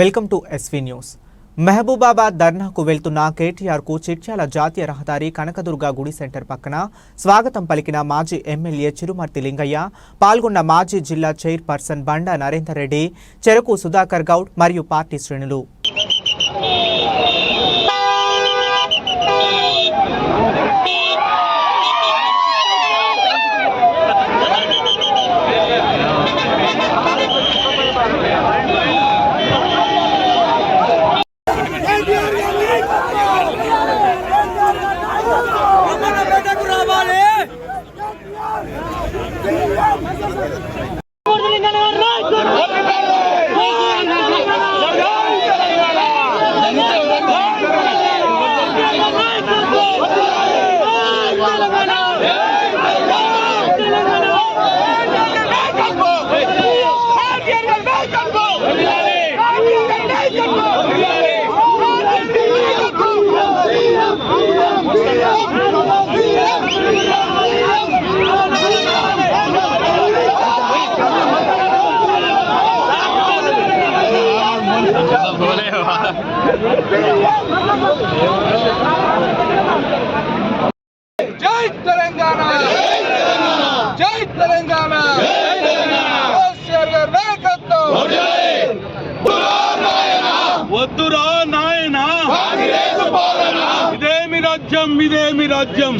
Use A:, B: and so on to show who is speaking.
A: Welcome to SV news. Mahabubabad ధర్నాకు వెళ్తున్న కేటీఆర్కు చిట్యాల జాతీయ రహదారి కనకదుర్గ గుడి సెంటర్ పక్కన స్వాగతం పలికిన మాజీ ఎమ్మెల్యే చిరుమర్తి లింగయ్య పాల్గొన్న మాజీ జిల్లా చైర్పర్సన్ బండా నరేందర్ రెడ్డి చెరకు సుధాకర్ గౌడ్ మరియు పార్టీ శ్రేణులు.
B: Valeu!
C: జై తెలంగాణ! జై తెలంగాణ! నాయకత్వం!
D: వద్దురా నాయన! ఇదేమి రాజ్యం ఇదేమి రాజ్యం!